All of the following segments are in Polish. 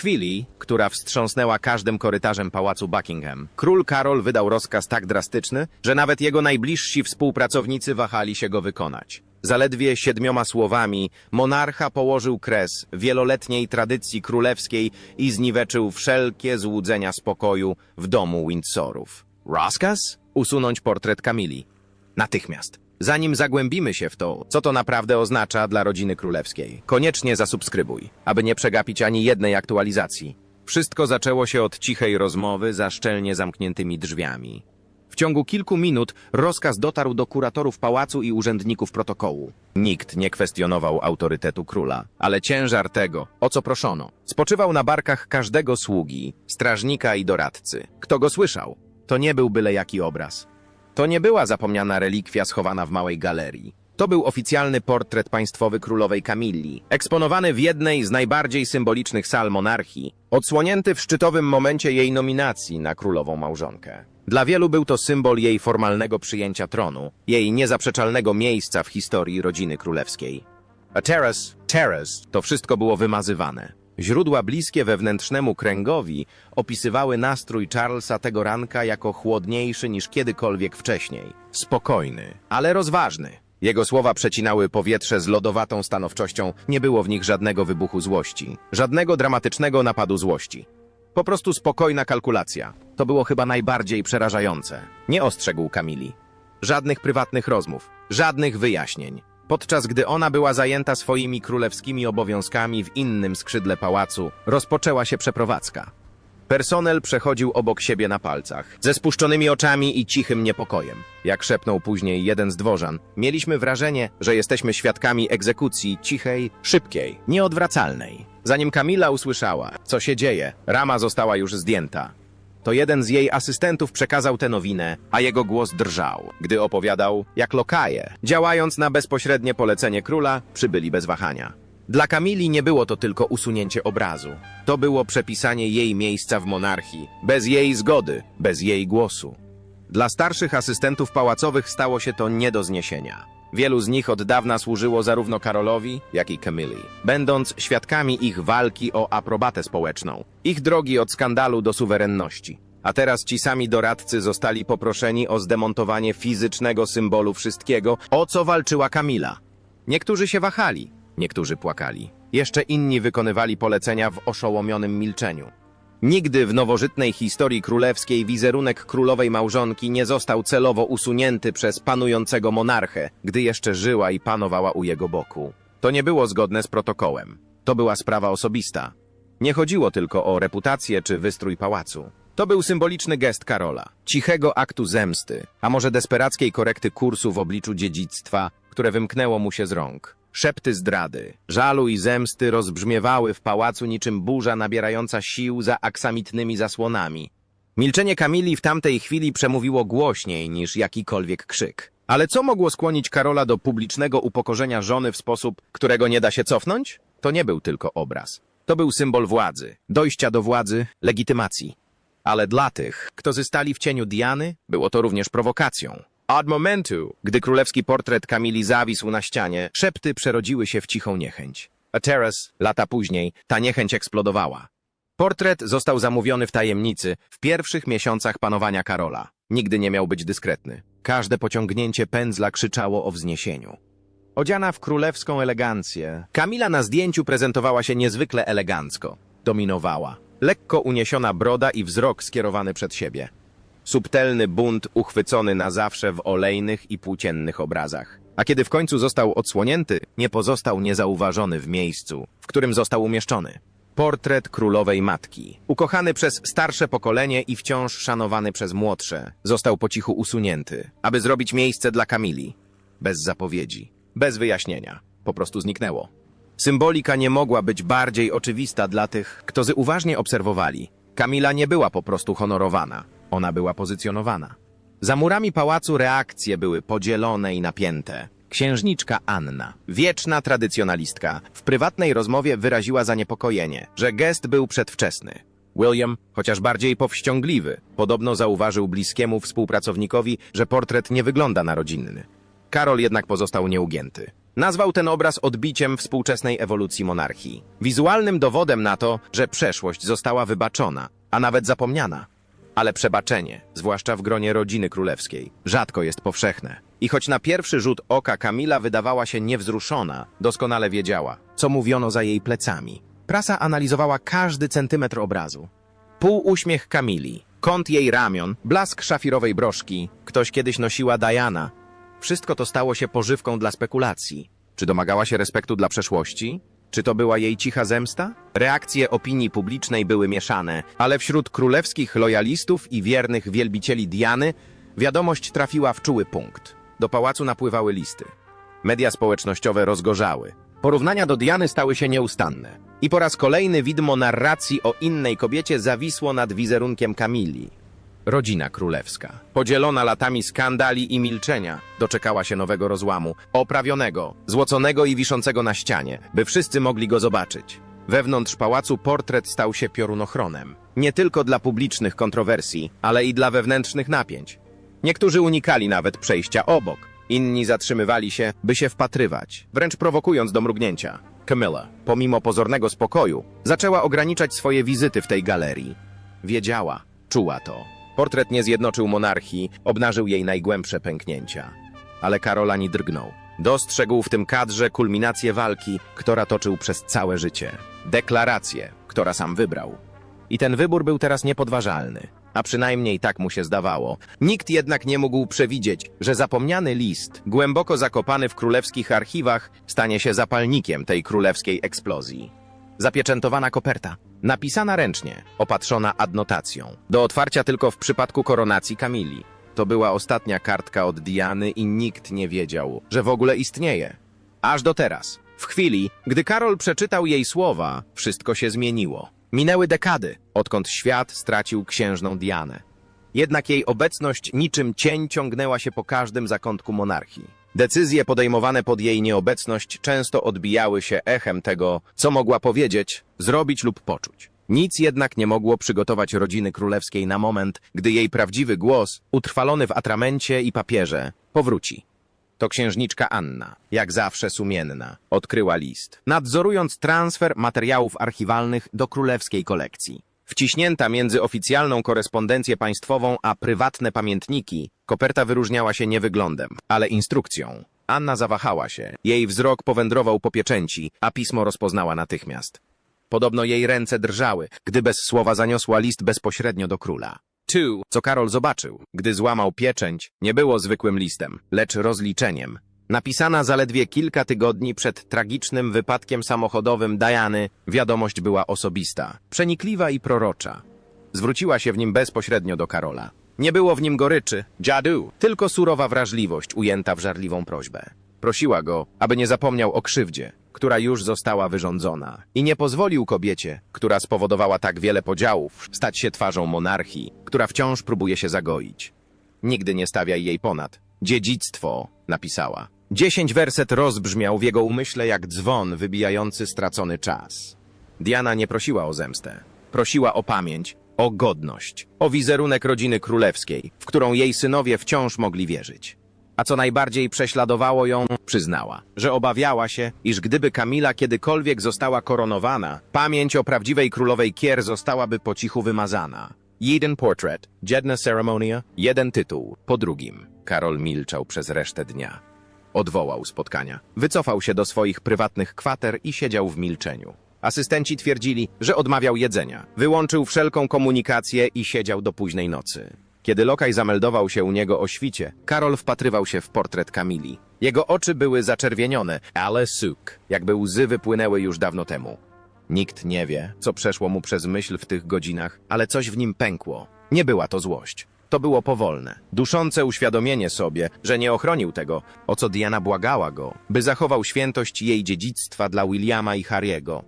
chwili, która wstrząsnęła każdym korytarzem pałacu Buckingham, król Karol wydał rozkaz tak drastyczny, że nawet jego najbliżsi współpracownicy wahali się go wykonać. Zaledwie siedmioma słowami monarcha położył kres wieloletniej tradycji królewskiej i zniweczył wszelkie złudzenia spokoju w domu Windsorów. Rozkaz? Usunąć portret Kamili. Natychmiast. Zanim zagłębimy się w to, co to naprawdę oznacza dla rodziny królewskiej, koniecznie zasubskrybuj, aby nie przegapić ani jednej aktualizacji. Wszystko zaczęło się od cichej rozmowy za szczelnie zamkniętymi drzwiami. W ciągu kilku minut rozkaz dotarł do kuratorów pałacu i urzędników protokołu. Nikt nie kwestionował autorytetu króla, ale ciężar tego, o co proszono, spoczywał na barkach każdego sługi, strażnika i doradcy. Kto go słyszał? To nie był byle jaki obraz. To nie była zapomniana relikwia schowana w małej galerii. To był oficjalny portret państwowy królowej Kamilli, eksponowany w jednej z najbardziej symbolicznych sal monarchii, odsłonięty w szczytowym momencie jej nominacji na królową małżonkę. Dla wielu był to symbol jej formalnego przyjęcia tronu, jej niezaprzeczalnego miejsca w historii rodziny królewskiej. A teraz, teraz, to wszystko było wymazywane. Źródła bliskie wewnętrznemu kręgowi opisywały nastrój Charlesa tego ranka jako chłodniejszy niż kiedykolwiek wcześniej. Spokojny, ale rozważny. Jego słowa przecinały powietrze z lodowatą stanowczością, nie było w nich żadnego wybuchu złości, żadnego dramatycznego napadu złości. Po prostu spokojna kalkulacja. To było chyba najbardziej przerażające. Nie ostrzegł Kamili. Żadnych prywatnych rozmów, żadnych wyjaśnień. Podczas gdy ona była zajęta swoimi królewskimi obowiązkami w innym skrzydle pałacu, rozpoczęła się przeprowadzka. Personel przechodził obok siebie na palcach, ze spuszczonymi oczami i cichym niepokojem. Jak szepnął później jeden z dworzan, mieliśmy wrażenie, że jesteśmy świadkami egzekucji cichej, szybkiej, nieodwracalnej. Zanim Kamila usłyszała, co się dzieje, rama została już zdjęta. To jeden z jej asystentów przekazał tę nowinę, a jego głos drżał, gdy opowiadał, jak lokaje, działając na bezpośrednie polecenie króla, przybyli bez wahania. Dla Kamili nie było to tylko usunięcie obrazu. To było przepisanie jej miejsca w monarchii, bez jej zgody, bez jej głosu. Dla starszych asystentów pałacowych stało się to nie do zniesienia. Wielu z nich od dawna służyło zarówno Karolowi, jak i Camilli, będąc świadkami ich walki o aprobatę społeczną, ich drogi od skandalu do suwerenności. A teraz ci sami doradcy zostali poproszeni o zdemontowanie fizycznego symbolu wszystkiego, o co walczyła Kamila. Niektórzy się wahali, niektórzy płakali. Jeszcze inni wykonywali polecenia w oszołomionym milczeniu. Nigdy w nowożytnej historii królewskiej wizerunek królowej małżonki nie został celowo usunięty przez panującego monarchę, gdy jeszcze żyła i panowała u jego boku. To nie było zgodne z protokołem. To była sprawa osobista. Nie chodziło tylko o reputację czy wystrój pałacu. To był symboliczny gest Karola, cichego aktu zemsty, a może desperackiej korekty kursu w obliczu dziedzictwa, które wymknęło mu się z rąk. Szepty zdrady, żalu i zemsty rozbrzmiewały w pałacu niczym burza nabierająca sił za aksamitnymi zasłonami. Milczenie Kamili w tamtej chwili przemówiło głośniej niż jakikolwiek krzyk. Ale co mogło skłonić Karola do publicznego upokorzenia żony w sposób, którego nie da się cofnąć? To nie był tylko obraz. To był symbol władzy, dojścia do władzy, legitymacji. Ale dla tych, którzy stali w cieniu Diany, było to również prowokacją. Od momentu, gdy królewski portret Kamili zawisł na ścianie, szepty przerodziły się w cichą niechęć. A teraz, lata później, ta niechęć eksplodowała. Portret został zamówiony w tajemnicy w pierwszych miesiącach panowania Karola. Nigdy nie miał być dyskretny. Każde pociągnięcie pędzla krzyczało o wzniesieniu. Odziana w królewską elegancję, Kamila na zdjęciu prezentowała się niezwykle elegancko. Dominowała. Lekko uniesiona broda i wzrok skierowany przed siebie. Subtelny bunt uchwycony na zawsze w olejnych i płóciennych obrazach. A kiedy w końcu został odsłonięty, nie pozostał niezauważony w miejscu, w którym został umieszczony. Portret królowej matki, ukochany przez starsze pokolenie i wciąż szanowany przez młodsze, został po cichu usunięty, aby zrobić miejsce dla Kamili. Bez zapowiedzi, bez wyjaśnienia, po prostu zniknęło. Symbolika nie mogła być bardziej oczywista dla tych, którzy uważnie obserwowali. Kamila nie była po prostu honorowana, ona była pozycjonowana. Za murami pałacu reakcje były podzielone i napięte. Księżniczka Anna, wieczna tradycjonalistka, w prywatnej rozmowie wyraziła zaniepokojenie, że gest był przedwczesny. William, chociaż bardziej powściągliwy, podobno zauważył bliskiemu współpracownikowi, że portret nie wygląda na rodzinny. Karol jednak pozostał nieugięty. Nazwał ten obraz odbiciem współczesnej ewolucji monarchii. Wizualnym dowodem na to, że przeszłość została wybaczona, a nawet zapomniana. Ale przebaczenie, zwłaszcza w gronie rodziny królewskiej, rzadko jest powszechne. I choć na pierwszy rzut oka Kamila wydawała się niewzruszona, doskonale wiedziała, co mówiono za jej plecami. Prasa analizowała każdy centymetr obrazu. Półuśmiech Kamili, kąt jej ramion, blask szafirowej broszki, ktoś kiedyś nosiła Diana. Wszystko to stało się pożywką dla spekulacji. Czy domagała się respektu dla przeszłości? Czy to była jej cicha zemsta? Reakcje opinii publicznej były mieszane, ale wśród królewskich lojalistów i wiernych wielbicieli Diany wiadomość trafiła w czuły punkt. Do pałacu napływały listy. Media społecznościowe rozgorzały. Porównania do Diany stały się nieustanne. I po raz kolejny widmo narracji o innej kobiecie zawisło nad wizerunkiem Kamili. Rodzina królewska, podzielona latami skandali i milczenia, doczekała się nowego rozłamu, oprawionego, złoconego i wiszącego na ścianie, by wszyscy mogli go zobaczyć. Wewnątrz pałacu portret stał się piorunochronem. Nie tylko dla publicznych kontrowersji, ale i dla wewnętrznych napięć. Niektórzy unikali nawet przejścia obok, inni zatrzymywali się, by się wpatrywać, wręcz prowokując do mrugnięcia. Camilla, pomimo pozornego spokoju, zaczęła ograniczać swoje wizyty w tej galerii. Wiedziała, czuła to. Portret nie zjednoczył monarchii, obnażył jej najgłębsze pęknięcia. Ale Karol ani drgnął. Dostrzegł w tym kadrze kulminację walki, która toczył przez całe życie. Deklarację, która sam wybrał. I ten wybór był teraz niepodważalny. A przynajmniej tak mu się zdawało. Nikt jednak nie mógł przewidzieć, że zapomniany list, głęboko zakopany w królewskich archiwach, stanie się zapalnikiem tej królewskiej eksplozji. Zapieczętowana koperta, napisana ręcznie, opatrzona adnotacją. Do otwarcia tylko w przypadku koronacji Kamili. To była ostatnia kartka od Diany i nikt nie wiedział, że w ogóle istnieje. Aż do teraz. W chwili, gdy Karol przeczytał jej słowa, wszystko się zmieniło. Minęły dekady, odkąd świat stracił księżną Dianę. Jednak jej obecność niczym cień ciągnęła się po każdym zakątku monarchii. Decyzje podejmowane pod jej nieobecność często odbijały się echem tego, co mogła powiedzieć, zrobić lub poczuć. Nic jednak nie mogło przygotować rodziny królewskiej na moment, gdy jej prawdziwy głos, utrwalony w atramencie i papierze, powróci. To księżniczka Anna, jak zawsze sumienna, odkryła list, nadzorując transfer materiałów archiwalnych do królewskiej kolekcji. Wciśnięta między oficjalną korespondencję państwową a prywatne pamiętniki, koperta wyróżniała się nie wyglądem, ale instrukcją. Anna zawahała się, jej wzrok powędrował po pieczęci, a pismo rozpoznała natychmiast. Podobno jej ręce drżały, gdy bez słowa zaniosła list bezpośrednio do króla. Tu, co Karol zobaczył, gdy złamał pieczęć, nie było zwykłym listem, lecz rozliczeniem. Napisana zaledwie kilka tygodni przed tragicznym wypadkiem samochodowym Diany, wiadomość była osobista, przenikliwa i prorocza. Zwróciła się w nim bezpośrednio do Karola. Nie było w nim goryczy, dziadu, tylko surowa wrażliwość ujęta w żarliwą prośbę. Prosiła go, aby nie zapomniał o krzywdzie, która już została wyrządzona i nie pozwolił kobiecie, która spowodowała tak wiele podziałów, stać się twarzą monarchii, która wciąż próbuje się zagoić. Nigdy nie stawiaj jej ponad. Dziedzictwo, napisała. Dziesięć werset rozbrzmiał w jego umyśle jak dzwon wybijający stracony czas. Diana nie prosiła o zemstę. Prosiła o pamięć, o godność, o wizerunek rodziny królewskiej, w którą jej synowie wciąż mogli wierzyć. A co najbardziej prześladowało ją, przyznała, że obawiała się, iż gdyby Kamila kiedykolwiek została koronowana, pamięć o prawdziwej królowej Kier zostałaby po cichu wymazana. Jeden portret, jedna ceremonia, jeden tytuł, po drugim. Karol milczał przez resztę dnia. Odwołał spotkania. Wycofał się do swoich prywatnych kwater i siedział w milczeniu. Asystenci twierdzili, że odmawiał jedzenia. Wyłączył wszelką komunikację i siedział do późnej nocy. Kiedy lokaj zameldował się u niego o świcie, Karol wpatrywał się w portret Kamili. Jego oczy były zaczerwienione, ale suk, jakby łzy wypłynęły już dawno temu. Nikt nie wie, co przeszło mu przez myśl w tych godzinach, ale coś w nim pękło. Nie była to złość. To było powolne, duszące uświadomienie sobie, że nie ochronił tego, o co Diana błagała go, by zachował świętość jej dziedzictwa dla Williama i Harry'ego.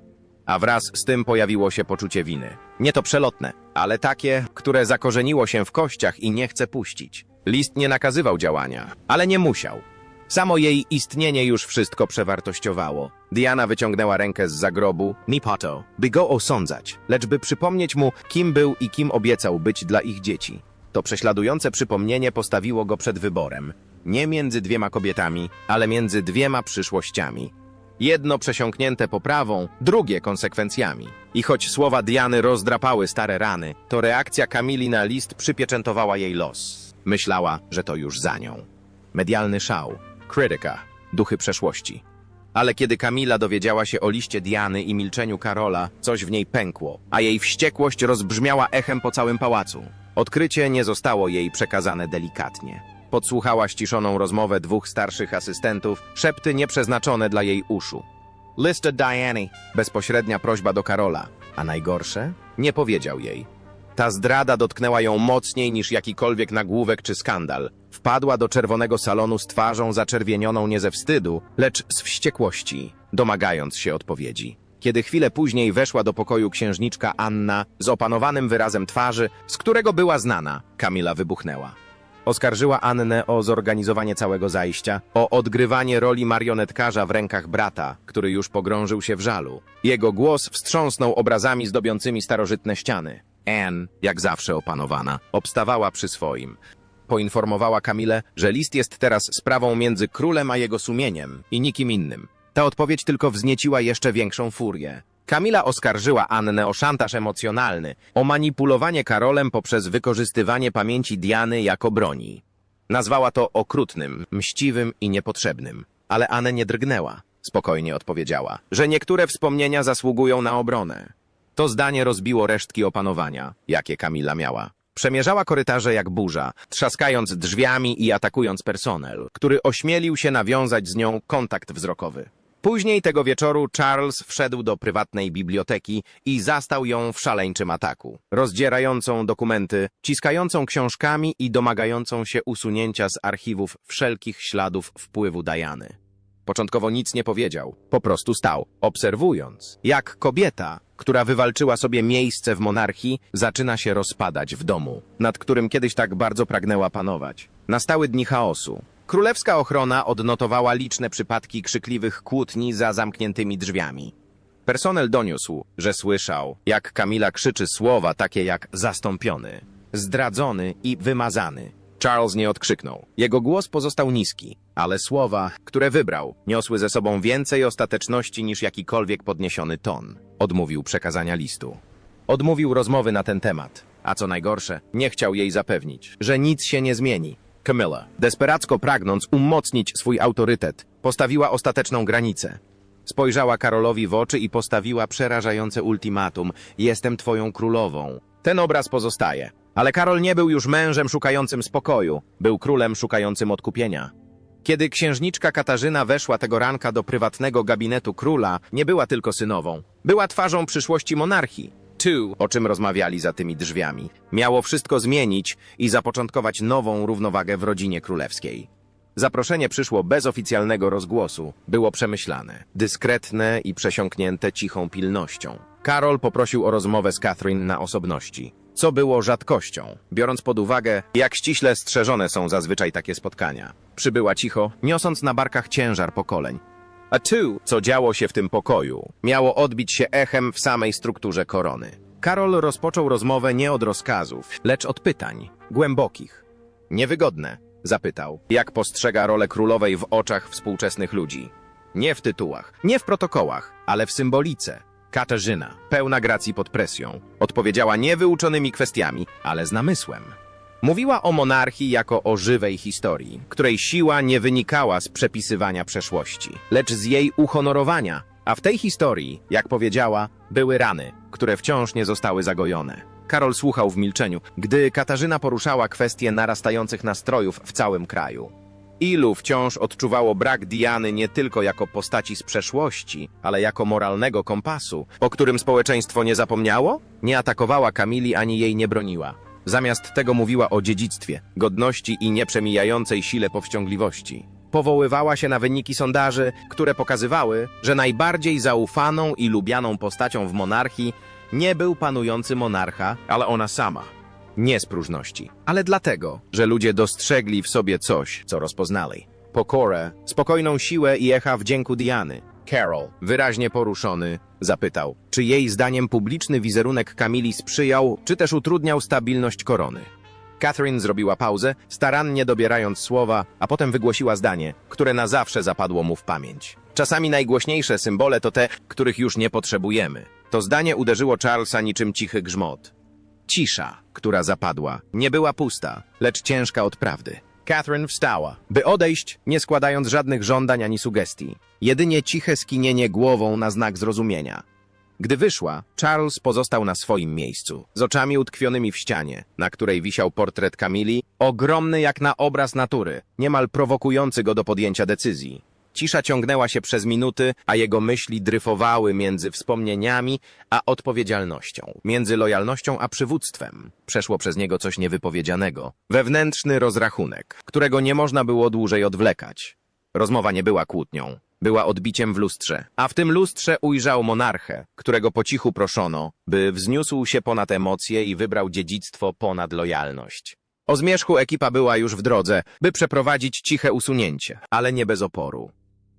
A wraz z tym pojawiło się poczucie winy. Nie to przelotne, ale takie, które zakorzeniło się w kościach i nie chce puścić. List nie nakazywał działania, ale nie musiał. Samo jej istnienie już wszystko przewartościowało. Diana wyciągnęła rękę z zagrobu, nie po by go osądzać, lecz by przypomnieć mu, kim był i kim obiecał być dla ich dzieci. To prześladujące przypomnienie postawiło go przed wyborem. Nie między dwiema kobietami, ale między dwiema przyszłościami. Jedno przesiąknięte poprawą, drugie konsekwencjami. I choć słowa Diany rozdrapały stare rany, to reakcja Kamili na list przypieczętowała jej los. Myślała, że to już za nią. Medialny szał, krytyka, duchy przeszłości. Ale kiedy Kamila dowiedziała się o liście Diany i milczeniu Karola, coś w niej pękło, a jej wściekłość rozbrzmiała echem po całym pałacu. Odkrycie nie zostało jej przekazane delikatnie. Podsłuchała ściszoną rozmowę dwóch starszych asystentów, szepty nieprzeznaczone dla jej uszu. List od Diany. Bezpośrednia prośba do Karola. A najgorsze? Nie powiedział jej. Ta zdrada dotknęła ją mocniej niż jakikolwiek nagłówek czy skandal. Wpadła do czerwonego salonu z twarzą zaczerwienioną nie ze wstydu, lecz z wściekłości, domagając się odpowiedzi. Kiedy chwilę później weszła do pokoju księżniczka Anna z opanowanym wyrazem twarzy, z którego była znana, Kamila wybuchnęła. Oskarżyła Annę o zorganizowanie całego zajścia, o odgrywanie roli marionetkarza w rękach brata, który już pogrążył się w żalu. Jego głos wstrząsnął obrazami zdobiącymi starożytne ściany. Anne, jak zawsze opanowana, obstawała przy swoim. Poinformowała Kamilę, że list jest teraz sprawą między królem a jego sumieniem i nikim innym. Ta odpowiedź tylko wznieciła jeszcze większą furię. Kamila oskarżyła Annę o szantaż emocjonalny, o manipulowanie Karolem poprzez wykorzystywanie pamięci Diany jako broni. Nazwała to okrutnym, mściwym i niepotrzebnym. Ale Anne nie drgnęła. Spokojnie odpowiedziała, że niektóre wspomnienia zasługują na obronę. To zdanie rozbiło resztki opanowania, jakie Kamila miała. Przemierzała korytarze jak burza, trzaskając drzwiami i atakując personel, który ośmielił się nawiązać z nią kontakt wzrokowy. Później tego wieczoru Charles wszedł do prywatnej biblioteki i zastał ją w szaleńczym ataku, rozdzierającą dokumenty, ciskającą książkami i domagającą się usunięcia z archiwów wszelkich śladów wpływu Diany. Początkowo nic nie powiedział, po prostu stał, obserwując, jak kobieta, która wywalczyła sobie miejsce w monarchii, zaczyna się rozpadać w domu, nad którym kiedyś tak bardzo pragnęła panować. Nastały dni chaosu. Królewska ochrona odnotowała liczne przypadki krzykliwych kłótni za zamkniętymi drzwiami. Personel doniósł, że słyszał, jak Kamila krzyczy słowa takie jak zastąpiony, zdradzony i wymazany. Charles nie odkrzyknął. Jego głos pozostał niski, ale słowa, które wybrał, niosły ze sobą więcej ostateczności niż jakikolwiek podniesiony ton. Odmówił przekazania listu. Odmówił rozmowy na ten temat, a co najgorsze, nie chciał jej zapewnić, że nic się nie zmieni. Camilla, desperacko pragnąc umocnić swój autorytet, postawiła ostateczną granicę. Spojrzała Karolowi w oczy i postawiła przerażające ultimatum: Jestem twoją królową. Ten obraz pozostaje. Ale Karol nie był już mężem szukającym spokoju, był królem szukającym odkupienia. Kiedy księżniczka Katarzyna weszła tego ranka do prywatnego gabinetu króla, nie była tylko synową. Była twarzą przyszłości monarchii. O czym rozmawiali za tymi drzwiami, miało wszystko zmienić i zapoczątkować nową równowagę w rodzinie królewskiej. Zaproszenie przyszło bez oficjalnego rozgłosu, było przemyślane, dyskretne i przesiąknięte cichą pilnością. Karol poprosił o rozmowę z Catherine na osobności, co było rzadkością, biorąc pod uwagę, jak ściśle strzeżone są zazwyczaj takie spotkania. Przybyła cicho, niosąc na barkach ciężar pokoleń. A tu, co działo się w tym pokoju, miało odbić się echem w samej strukturze korony. Karol rozpoczął rozmowę nie od rozkazów, lecz od pytań, głębokich. Niewygodne, zapytał, jak postrzega rolę królowej w oczach współczesnych ludzi. Nie w tytułach, nie w protokołach, ale w symbolice. Katarzyna, pełna gracji pod presją, odpowiedziała nie wyuczonymi kwestiami, ale z namysłem. Mówiła o monarchii jako o żywej historii, której siła nie wynikała z przepisywania przeszłości, lecz z jej uhonorowania, a w tej historii, jak powiedziała, były rany, które wciąż nie zostały zagojone. Karol słuchał w milczeniu, gdy Katarzyna poruszała kwestie narastających nastrojów w całym kraju. Ilu wciąż odczuwało brak Diany nie tylko jako postaci z przeszłości, ale jako moralnego kompasu, o którym społeczeństwo nie zapomniało? Nie atakowała Kamili ani jej nie broniła. Zamiast tego mówiła o dziedzictwie, godności i nieprzemijającej sile powściągliwości. Powoływała się na wyniki sondaży, które pokazywały, że najbardziej zaufaną i lubianą postacią w monarchii nie był panujący monarcha, ale ona sama. Nie z próżności, ale dlatego, że ludzie dostrzegli w sobie coś, co rozpoznali. Pokorę, spokojną siłę i echa wdzięku Diany. Carol, wyraźnie poruszony, zapytał, czy jej zdaniem publiczny wizerunek Kamili sprzyjał, czy też utrudniał stabilność korony. Catherine zrobiła pauzę, starannie dobierając słowa, a potem wygłosiła zdanie, które na zawsze zapadło mu w pamięć. Czasami najgłośniejsze symbole to te, których już nie potrzebujemy. To zdanie uderzyło Charlesa niczym cichy grzmot. Cisza, która zapadła, nie była pusta, lecz ciężka od prawdy. Catherine wstała, by odejść, nie składając żadnych żądań ani sugestii. Jedynie ciche skinienie głową na znak zrozumienia. Gdy wyszła, Charles pozostał na swoim miejscu, z oczami utkwionymi w ścianie, na której wisiał portret Camili, ogromny jak na obraz natury, niemal prowokujący go do podjęcia decyzji. Cisza ciągnęła się przez minuty, a jego myśli dryfowały między wspomnieniami a odpowiedzialnością, między lojalnością a przywództwem. Przeszło przez niego coś niewypowiedzianego. Wewnętrzny rozrachunek, którego nie można było dłużej odwlekać. Rozmowa nie była kłótnią. Była odbiciem w lustrze, a w tym lustrze ujrzał monarchę, którego po cichu proszono, by wzniósł się ponad emocje i wybrał dziedzictwo ponad lojalność. O zmierzchu ekipa była już w drodze, by przeprowadzić ciche usunięcie, ale nie bez oporu.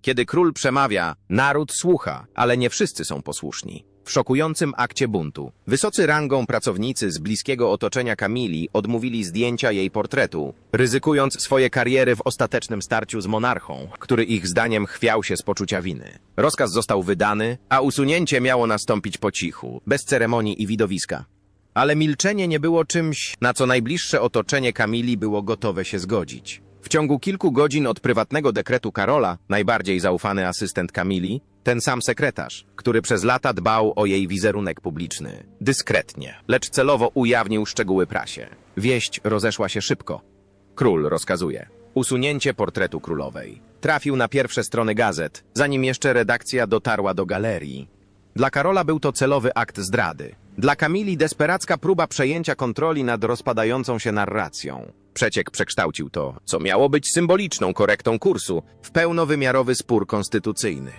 Kiedy król przemawia, naród słucha, ale nie wszyscy są posłuszni. W szokującym akcie buntu, wysocy rangą pracownicy z bliskiego otoczenia Kamili odmówili zdjęcia jej portretu, ryzykując swoje kariery w ostatecznym starciu z monarchą, który ich zdaniem chwiał się z poczucia winy. Rozkaz został wydany, a usunięcie miało nastąpić po cichu, bez ceremonii i widowiska. Ale milczenie nie było czymś, na co najbliższe otoczenie Kamili było gotowe się zgodzić. W ciągu kilku godzin od prywatnego dekretu Karola, najbardziej zaufany asystent Kamili, ten sam sekretarz, który przez lata dbał o jej wizerunek publiczny. Dyskretnie, lecz celowo ujawnił szczegóły prasie. Wieść rozeszła się szybko. Król rozkazuje. Usunięcie portretu królowej. Trafił na pierwsze strony gazet, zanim jeszcze redakcja dotarła do galerii. Dla Karola był to celowy akt zdrady. Dla Kamili desperacka próba przejęcia kontroli nad rozpadającą się narracją. Przeciek przekształcił to, co miało być symboliczną korektą kursu, w pełnowymiarowy spór konstytucyjny.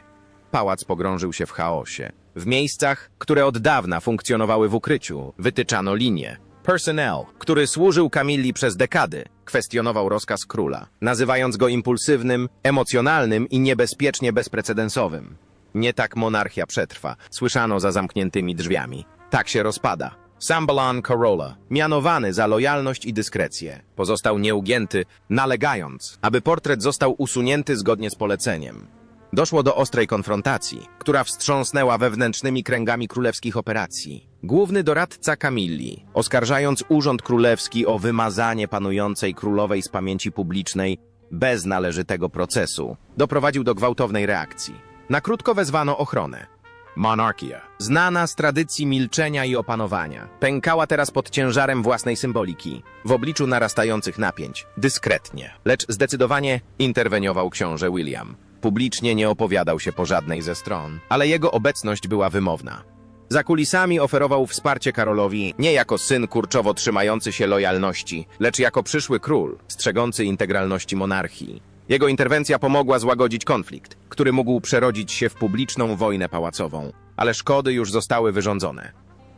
Pałac pogrążył się w chaosie. W miejscach, które od dawna funkcjonowały w ukryciu, wytyczano linie. Personnel, który służył Kamilli przez dekady, kwestionował rozkaz króla, nazywając go impulsywnym, emocjonalnym i niebezpiecznie bezprecedensowym. Nie tak monarchia przetrwa, słyszano za zamkniętymi drzwiami. Tak się rozpada. Sambalan Corolla, mianowany za lojalność i dyskrecję, pozostał nieugięty, nalegając, aby portret został usunięty zgodnie z poleceniem. Doszło do ostrej konfrontacji, która wstrząsnęła wewnętrznymi kręgami królewskich operacji. Główny doradca Kamilli, oskarżając Urząd Królewski o wymazanie panującej królowej z pamięci publicznej bez należytego procesu, doprowadził do gwałtownej reakcji. Na krótko wezwano ochronę. Monarchia, znana z tradycji milczenia i opanowania, pękała teraz pod ciężarem własnej symboliki, w obliczu narastających napięć, dyskretnie, lecz zdecydowanie interweniował książę William. Publicznie nie opowiadał się po żadnej ze stron, ale jego obecność była wymowna. Za kulisami oferował wsparcie Karolowi nie jako syn kurczowo trzymający się lojalności, lecz jako przyszły król, strzegący integralności monarchii. Jego interwencja pomogła złagodzić konflikt, który mógł przerodzić się w publiczną wojnę pałacową, ale szkody już zostały wyrządzone.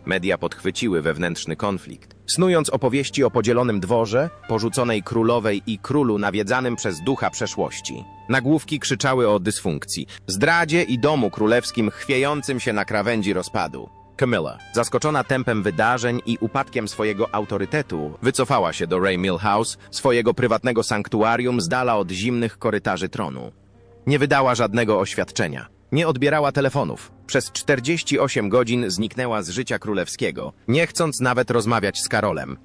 Media podchwyciły wewnętrzny konflikt, snując opowieści o podzielonym dworze, porzuconej królowej i królu nawiedzanym przez ducha przeszłości. Nagłówki krzyczały o dysfunkcji, zdradzie i domu królewskim chwiejącym się na krawędzi rozpadu. Camilla, zaskoczona tempem wydarzeń i upadkiem swojego autorytetu, wycofała się do Ray Millhouse, swojego prywatnego sanktuarium z dala od zimnych korytarzy tronu. Nie wydała żadnego oświadczenia. Nie odbierała telefonów. Przez 48 godzin zniknęła z życia królewskiego, nie chcąc nawet rozmawiać z Karolem.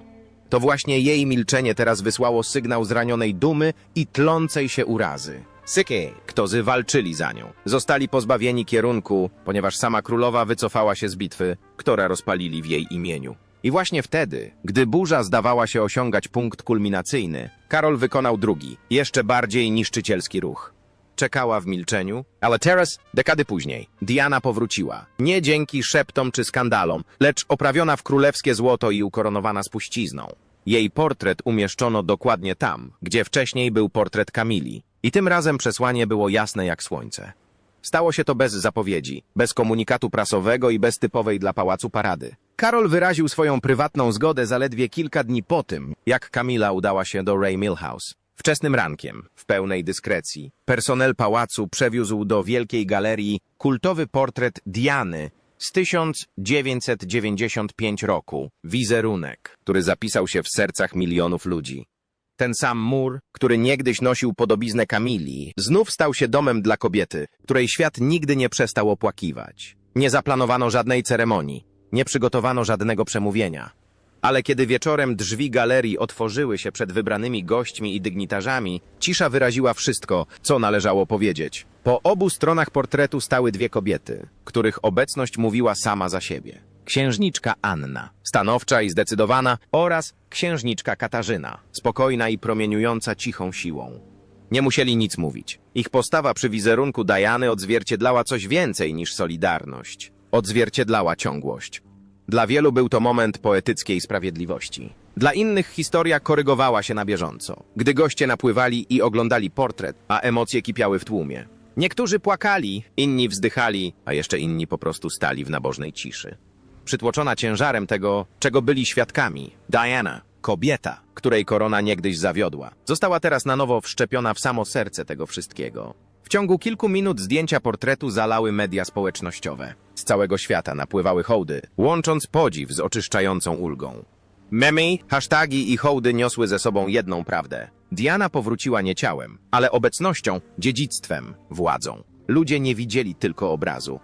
To właśnie jej milczenie teraz wysłało sygnał zranionej dumy i tlącej się urazy. Sykie, ktorzy walczyli za nią, zostali pozbawieni kierunku, ponieważ sama królowa wycofała się z bitwy, która rozpalili w jej imieniu. I właśnie wtedy, gdy burza zdawała się osiągać punkt kulminacyjny, Karol wykonał drugi, jeszcze bardziej niszczycielski ruch. Czekała w milczeniu, ale teraz, dekady później, Diana powróciła. Nie dzięki szeptom czy skandalom, lecz oprawiona w królewskie złoto i ukoronowana spuścizną. Jej portret umieszczono dokładnie tam, gdzie wcześniej był portret Kamili. I tym razem przesłanie było jasne jak słońce. Stało się to bez zapowiedzi, bez komunikatu prasowego i bez typowej dla pałacu parady. Karol wyraził swoją prywatną zgodę zaledwie kilka dni po tym, jak Kamila udała się do Ray Millhouse. Wczesnym rankiem, w pełnej dyskrecji, personel pałacu przewiózł do wielkiej galerii kultowy portret Diany z 1995 roku, wizerunek, który zapisał się w sercach milionów ludzi. Ten sam mur, który niegdyś nosił podobiznę Kamili, znów stał się domem dla kobiety, której świat nigdy nie przestał opłakiwać. Nie zaplanowano żadnej ceremonii, nie przygotowano żadnego przemówienia. Ale kiedy wieczorem drzwi galerii otworzyły się przed wybranymi gośćmi i dygnitarzami, cisza wyraziła wszystko, co należało powiedzieć. Po obu stronach portretu stały dwie kobiety, których obecność mówiła sama za siebie. Księżniczka Anna, stanowcza i zdecydowana, oraz księżniczka Katarzyna, spokojna i promieniująca cichą siłą. Nie musieli nic mówić. Ich postawa przy wizerunku Diany odzwierciedlała coś więcej niż solidarność. Odzwierciedlała ciągłość. Dla wielu był to moment poetyckiej sprawiedliwości. Dla innych historia korygowała się na bieżąco, gdy goście napływali i oglądali portret, a emocje kipiały w tłumie. Niektórzy płakali, inni wzdychali, a jeszcze inni po prostu stali w nabożnej ciszy. Przytłoczona ciężarem tego, czego byli świadkami, Diana, kobieta, której korona niegdyś zawiodła, została teraz na nowo wszczepiona w samo serce tego wszystkiego. W ciągu kilku minut zdjęcia portretu zalały media społecznościowe. Z całego świata napływały hołdy, łącząc podziw z oczyszczającą ulgą. Memy, hasztagi i hołdy niosły ze sobą jedną prawdę. Diana powróciła nie ciałem, ale obecnością, dziedzictwem, władzą. Ludzie nie widzieli tylko obrazu.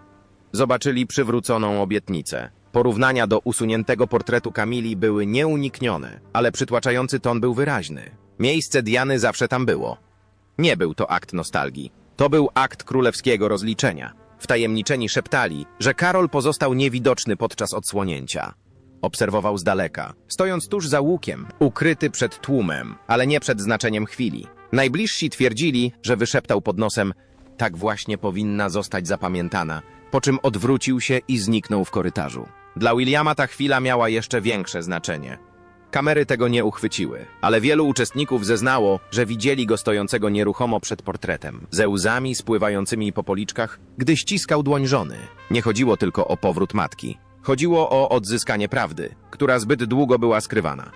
Zobaczyli przywróconą obietnicę. Porównania do usuniętego portretu Kamili były nieuniknione, ale przytłaczający ton był wyraźny. Miejsce Diany zawsze tam było. Nie był to akt nostalgii. To był akt królewskiego rozliczenia. Wtajemniczeni szeptali, że Karol pozostał niewidoczny podczas odsłonięcia. Obserwował z daleka, stojąc tuż za łukiem, ukryty przed tłumem, ale nie przed znaczeniem chwili. Najbliżsi twierdzili, że wyszeptał pod nosem tak właśnie powinna zostać zapamiętana, po czym odwrócił się i zniknął w korytarzu. Dla Williama ta chwila miała jeszcze większe znaczenie. Kamery tego nie uchwyciły, ale wielu uczestników zeznało, że widzieli go stojącego nieruchomo przed portretem, ze łzami spływającymi po policzkach, gdy ściskał dłoń żony. Nie chodziło tylko o powrót matki. Chodziło o odzyskanie prawdy, która zbyt długo była skrywana.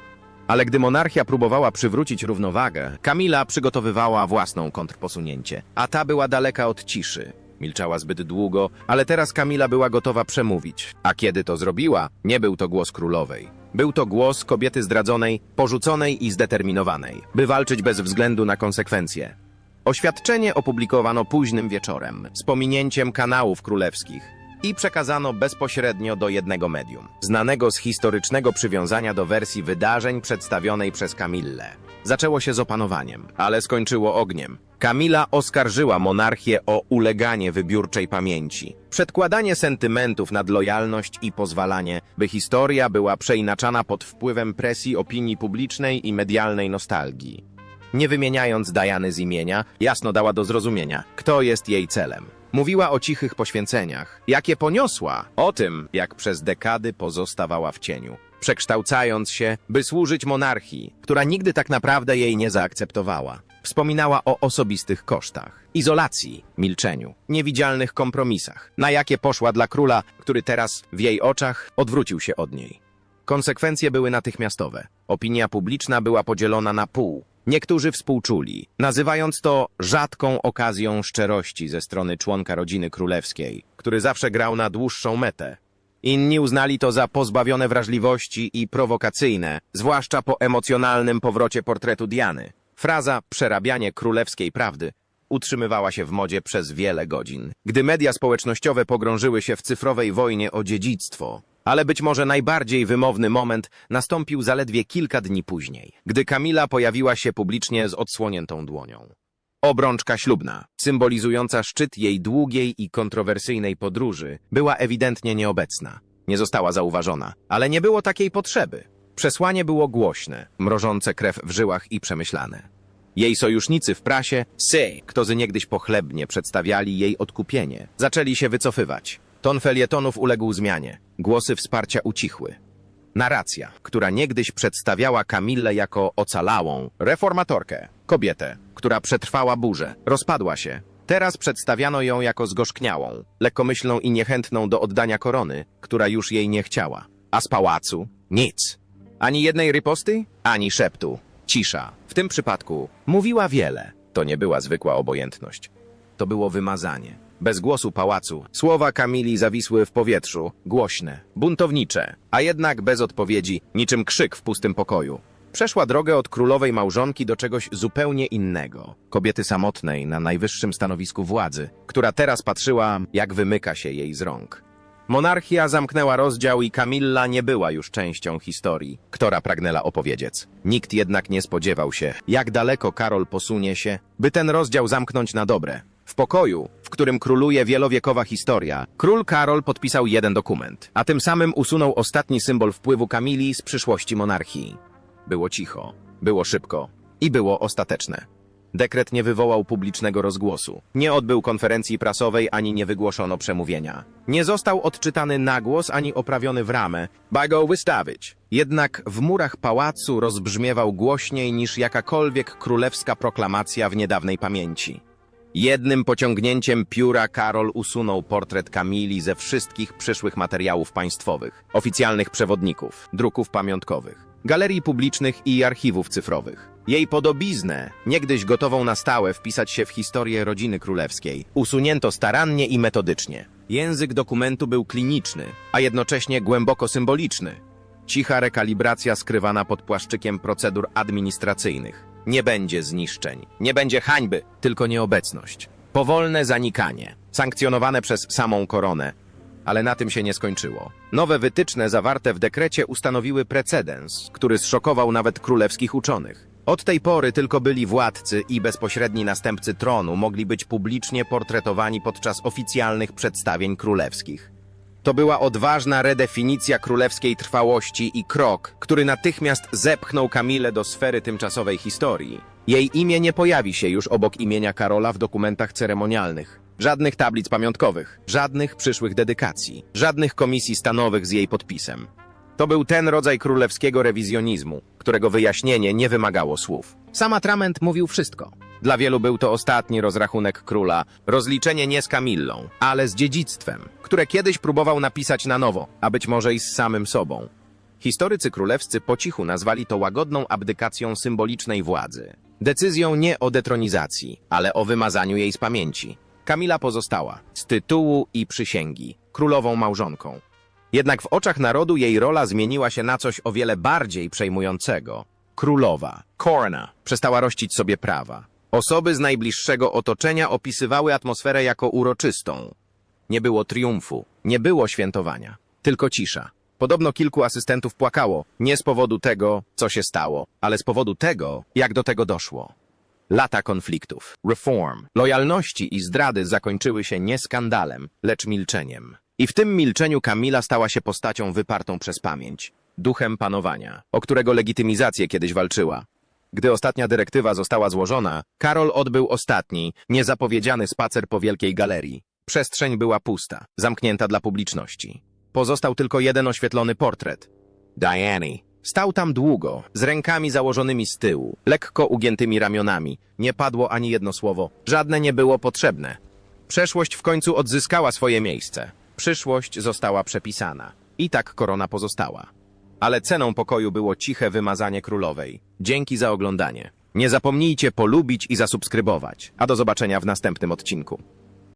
Ale gdy monarchia próbowała przywrócić równowagę, Kamila przygotowywała własną kontrposunięcie, a ta była daleka od ciszy. Milczała zbyt długo, ale teraz Kamila była gotowa przemówić. A kiedy to zrobiła, nie był to głos królowej. Był to głos kobiety zdradzonej, porzuconej i zdeterminowanej, by walczyć bez względu na konsekwencje. Oświadczenie opublikowano późnym wieczorem, z pominięciem kanałów królewskich i przekazano bezpośrednio do jednego medium, znanego z historycznego przywiązania do wersji wydarzeń przedstawionej przez Kamillę. Zaczęło się z opanowaniem, ale skończyło ogniem. Kamila oskarżyła monarchię o uleganie wybiórczej pamięci, przedkładanie sentymentów nad lojalność i pozwalanie, by historia była przeinaczana pod wpływem presji opinii publicznej i medialnej nostalgii. Nie wymieniając Dajany z imienia, jasno dała do zrozumienia, kto jest jej celem. Mówiła o cichych poświęceniach, jakie poniosła, o tym, jak przez dekady pozostawała w cieniu, przekształcając się, by służyć monarchii, która nigdy tak naprawdę jej nie zaakceptowała. Wspominała o osobistych kosztach, izolacji, milczeniu, niewidzialnych kompromisach, na jakie poszła dla króla, który teraz w jej oczach odwrócił się od niej. Konsekwencje były natychmiastowe. Opinia publiczna była podzielona na pół. Niektórzy współczuli, nazywając to rzadką okazją szczerości ze strony członka rodziny królewskiej, który zawsze grał na dłuższą metę. Inni uznali to za pozbawione wrażliwości i prowokacyjne, zwłaszcza po emocjonalnym powrocie portretu Diany. Fraza przerabianie królewskiej prawdy utrzymywała się w modzie przez wiele godzin, gdy media społecznościowe pogrążyły się w cyfrowej wojnie o dziedzictwo. Ale być może najbardziej wymowny moment nastąpił zaledwie kilka dni później, gdy Kamila pojawiła się publicznie z odsłoniętą dłonią. Obrączka ślubna, symbolizująca szczyt jej długiej i kontrowersyjnej podróży, była ewidentnie nieobecna. Nie została zauważona, ale nie było takiej potrzeby. Przesłanie było głośne, mrożące krew w żyłach i przemyślane. Jej sojusznicy w prasie, sy, którzy niegdyś pochlebnie przedstawiali jej odkupienie, zaczęli się wycofywać. Ton felietonów uległ zmianie, głosy wsparcia ucichły. Narracja, która niegdyś przedstawiała Kamillę jako ocalałą, reformatorkę, kobietę, która przetrwała burzę, rozpadła się. Teraz przedstawiano ją jako zgorzkniałą, lekkomyślną i niechętną do oddania korony, która już jej nie chciała. A z pałacu nic. Ani jednej riposty, ani szeptu. Cisza. W tym przypadku mówiła wiele. To nie była zwykła obojętność. To było wymazanie. Bez głosu pałacu. Słowa Kamili zawisły w powietrzu, głośne, buntownicze, a jednak bez odpowiedzi, niczym krzyk w pustym pokoju. Przeszła drogę od królowej małżonki do czegoś zupełnie innego. Kobiety samotnej na najwyższym stanowisku władzy, która teraz patrzyła, jak wymyka się jej z rąk. Monarchia zamknęła rozdział i Kamilla nie była już częścią historii, która pragnęła opowiedzieć. Nikt jednak nie spodziewał się, jak daleko Karol posunie się, by ten rozdział zamknąć na dobre. W pokoju, w którym króluje wielowiekowa historia, król Karol podpisał jeden dokument, a tym samym usunął ostatni symbol wpływu Kamili z przyszłości monarchii. Było cicho, było szybko i było ostateczne. Dekret nie wywołał publicznego rozgłosu. Nie odbył konferencji prasowej ani nie wygłoszono przemówienia. Nie został odczytany na głos ani oprawiony w ramę, by go wystawić. Jednak w murach pałacu rozbrzmiewał głośniej niż jakakolwiek królewska proklamacja w niedawnej pamięci. Jednym pociągnięciem pióra Karol usunął portret Kamili ze wszystkich przyszłych materiałów państwowych, oficjalnych przewodników, druków pamiątkowych, galerii publicznych i archiwów cyfrowych. Jej podobiznę, niegdyś gotową na stałe wpisać się w historię rodziny królewskiej, usunięto starannie i metodycznie. Język dokumentu był kliniczny, a jednocześnie głęboko symboliczny. Cicha rekalibracja skrywana pod płaszczykiem procedur administracyjnych. Nie będzie zniszczeń, nie będzie hańby, tylko nieobecność. Powolne zanikanie, sankcjonowane przez samą koronę. Ale na tym się nie skończyło. Nowe wytyczne zawarte w dekrecie ustanowiły precedens, który zszokował nawet królewskich uczonych. Od tej pory tylko byli władcy i bezpośredni następcy tronu mogli być publicznie portretowani podczas oficjalnych przedstawień królewskich. To była odważna redefinicja królewskiej trwałości i krok, który natychmiast zepchnął Kamilę do sfery tymczasowej historii. Jej imię nie pojawi się już obok imienia Karola w dokumentach ceremonialnych. Żadnych tablic pamiątkowych, żadnych przyszłych dedykacji, żadnych komisji stanowych z jej podpisem. To był ten rodzaj królewskiego rewizjonizmu, którego wyjaśnienie nie wymagało słów. Sam atrament mówił wszystko. Dla wielu był to ostatni rozrachunek króla, rozliczenie nie z Kamillą, ale z dziedzictwem, które kiedyś próbował napisać na nowo, a być może i z samym sobą. Historycy królewscy po cichu nazwali to łagodną abdykacją symbolicznej władzy. Decyzją nie o detronizacji, ale o wymazaniu jej z pamięci. Kamila pozostała, z tytułu i przysięgi, królową małżonką. Jednak w oczach narodu jej rola zmieniła się na coś o wiele bardziej przejmującego. Królowa, Corona, przestała rościć sobie prawa. Osoby z najbliższego otoczenia opisywały atmosferę jako uroczystą. Nie było triumfu, nie było świętowania, tylko cisza. Podobno kilku asystentów płakało, nie z powodu tego, co się stało, ale z powodu tego, jak do tego doszło. Lata konfliktów, reform, lojalności i zdrady zakończyły się nie skandalem, lecz milczeniem. I w tym milczeniu Kamila stała się postacią wypartą przez pamięć, duchem panowania, o którego legitymizację kiedyś walczyła. Gdy ostatnia dyrektywa została złożona, Karol odbył ostatni, niezapowiedziany spacer po wielkiej galerii. Przestrzeń była pusta, zamknięta dla publiczności. Pozostał tylko jeden oświetlony portret. Diany. Stał tam długo, z rękami założonymi z tyłu, lekko ugiętymi ramionami. Nie padło ani jedno słowo. Żadne nie było potrzebne. Przeszłość w końcu odzyskała swoje miejsce. Przyszłość została przepisana. I tak korona pozostała. Ale ceną pokoju było ciche wymazanie królowej. Dzięki za oglądanie. Nie zapomnijcie polubić i zasubskrybować. A do zobaczenia w następnym odcinku.